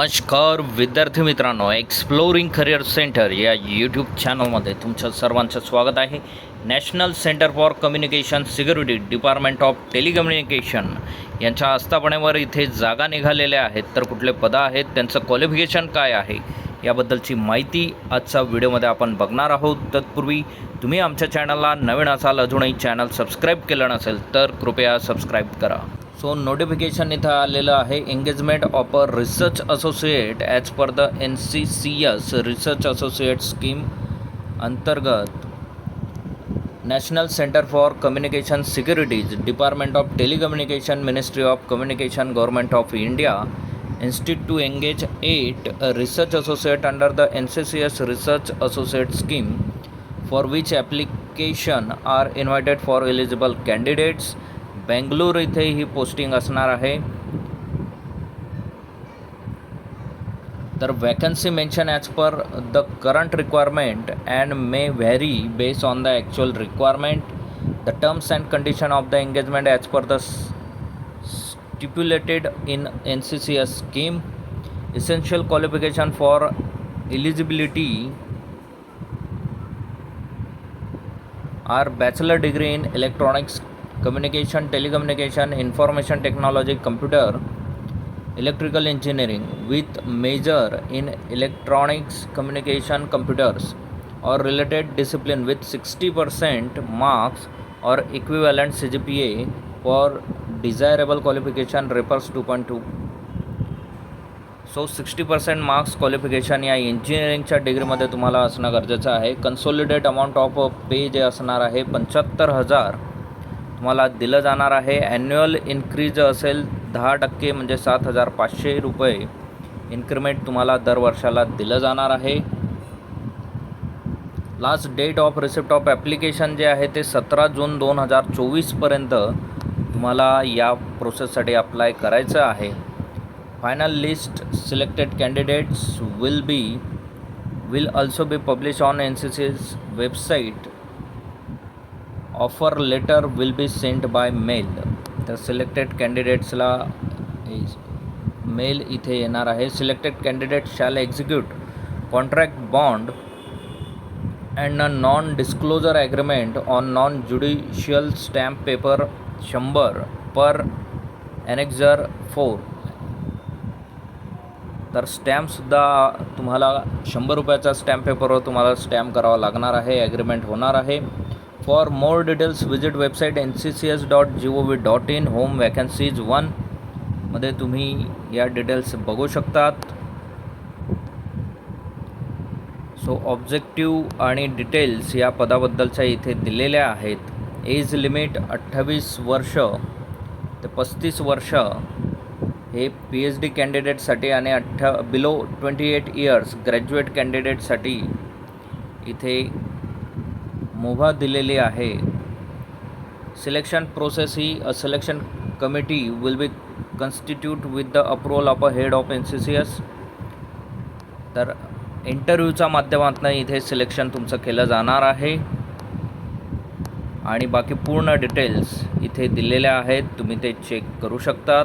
नमस्कार विद्यार्थी मित्रांनो एक्सप्लोरिंग करिअर सेंटर या यूट्यूब चॅनलमध्ये तुमचं सर्वांचं स्वागत आहे. National centre for communication security department of telecommunication यांच्या आस्थापनेवर इथे जागा निघालेल्या आहेत. तर कुठले पदं आहेत त्यांचं क्वालिफिकेशन काय आहे याबद्दलची माहिती आजच्या व्हिडिओमध्ये आपण बघणार आहोत. तत्पूर्वी तुम्ही आमच्या चॅनलला नवीन असाल अजूनही चॅनल सबस्क्राईब केलं नसेल तर कृपया सबस्क्राईब करा. सो नोटिफिकेशन इथं आलेलं आहे. Engagement of a research associate as per the N C C S research associate scheme अंतर्गत national centre for communication securities department of telecommunication ministry of communication government of India institute to engage at research associate under the N C C S research associate scheme for which application are invited for eligible candidates Bangalore इथे ही posting असणार आहे. तर vacancy mention as per the current requirement and may vary base on the actual requirement the terms and condition of the engagement as per the stipulated in N C C S scheme essential qualification for eligibility are bachelor degree in electronics communication telecommunication information technology computer electrical engineering with major in electronics communication computers और related discipline with sixty percent marks और equivalent C G P A for desirable qualification refers to point two so sixty percent marks qualification या इंजिनिअरिंगच्या डिग्रीमध्ये तुम्हाला असणं गरजेचं आहे. Consolidate amount of पे जे असणार आहे पंच्याहत्तर हजार तुम्हाला दिलं जाणार आहे. ॲन्युअल इन्क्रीज असेल दहा टक्के म्हणजे सात हजार पाचशे रुपये. इन्क्रिमेंट तुम्हाला दर वर्षाला दिलं जाणार आहे. Last date of receipt of application जे आहे ते सतरा जून दोन हजार चोवीसपर्यंत तुम्हाला या प्रोसेससाठी अप्लाय करायचं आहे. Final list selected candidates will be will also be publish on N C C's website offer letter will be sent by mail. तर सिलेक्टेड कॅन्डिडेट्सला मेल इथे येणार आहे. Selected candidate shall execute contract bond and a non disclosure agreement on non judicial stamp paper शंभर per ॲनेक्झर four. तर स्टॅम्पसुद्धा तुम्हाला शंभर रुपयाचा स्टॅम्प पेपरवर तुम्हाला स्टॅम्प करावा लागणार आहे. ॲग्रीमेंट होणार आहे. For more details visit website N C C S dot G O V dot in home vacancies वनमध्ये तुम्ही या डिटेल्स बघू शकतात. सो ऑब्जेक्टिव्ह आणि डिटेल्स या पदाबद्दलच्या इथे दिलेल्या आहेत. एज लिमिट अठ्ठावीस वर्ष ते पस्तीस वर्ष हे पी एच डी कॅन्डिडेटसाठी आणि अठ्ठा below twenty eight years graduate कॅन्डिडेटसाठी इथे मुभा दिलेली आहे. Selection process he a selection committee will be constitute with the approval of a head of N C C S तर इंटरव्ह्यूच्या माध्यमातून इथे सिलेक्शन तुमचं केलं जाणार आहे. आणि बाकी पूर्ण डिटेल्स इथे दिलेल्या आहेत. तुम्ही ते चेक करू शकतात.